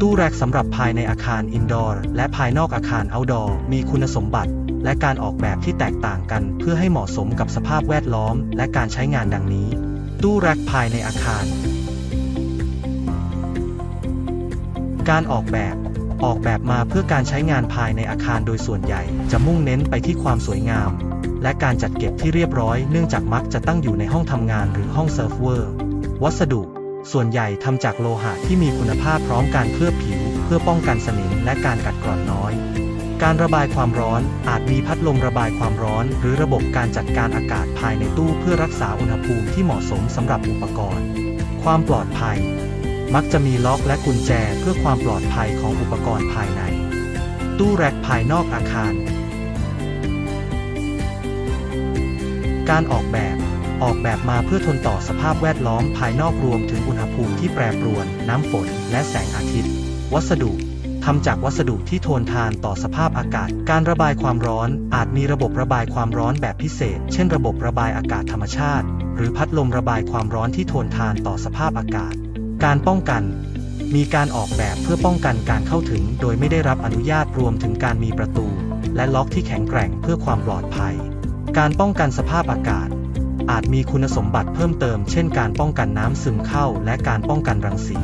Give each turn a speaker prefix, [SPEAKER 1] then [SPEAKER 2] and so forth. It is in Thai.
[SPEAKER 1] ตู้แรกสำหรับภายในอาคารอินดอร์และภายนอกอาคารเอาดอร์มีคุณสมบัติ และการออกแบบที่แตกต่างกัน เพื่อให้เหมาะสมกับสภาพแวดล้อม และการใช้งานดังนี้ ตู้แรกภายในอาคาร การออกแบบออกแบบมาเพื่อการใช้งานภายในอาคารโดยส่วนใหญ่ จะมุ่งเน้นไปที่ความสวยงาม และการจัดเก็บที่เรียบร้อยเนื่องจากมักจะตั้งอยู่ในห้องทำงานหรือห้องเซิร์ฟเวอร์ วัสดุ ส่วนใหญ่ทำจากโลหะที่มีคุณภาพพร้อมการเคลือบผิว เพื่อป้องกันสนิมและการกัดกร่อนน้อย การระบายความร้อนอาจมีพัดลมระบายความร้อน หรือระบบการจัดการอากาศภายในตู้เพื่อรักษาอุณหภูมิที่เหมาะสมสำหรับอุปกรณ์ ความปลอดภัย มักจะมีล็อกและกุญแจเพื่อความปลอดภัยของอุปกรณ์ภายใน ตู้แร็คภายนอกอาคาร การออกแบบ ออกแบบมาเพื่อทนต่อสภาพแวดล้อมภายนอกรวมถึงอุณหภูมิที่แปรปรวน น้ำฝน และแสงอาทิตย์ วัสดุทำจากวัสดุที่ทนทานต่อสภาพอากาศ การระบายความร้อน อาจมีระบบระบายความร้อนแบบพิเศษ เช่น ระบบระบายอากาศธรรมชาติ หรือพัดลมระบายความร้อนที่ทนทานต่อสภาพอากาศ การป้องกัน มีการออกแบบเพื่อป้องกันการเข้าถึง โดยไม่ได้รับอนุญาตรวมถึงการมีประตู และล็อกที่แข็งแกร่งเพื่อความปลอดภัย การป้องกันสภาพอากาศ อาจมีคุณสมบัติเพิ่มเติมเช่นการป้องกันน้ำซึมเข้าและการป้องกันรังสี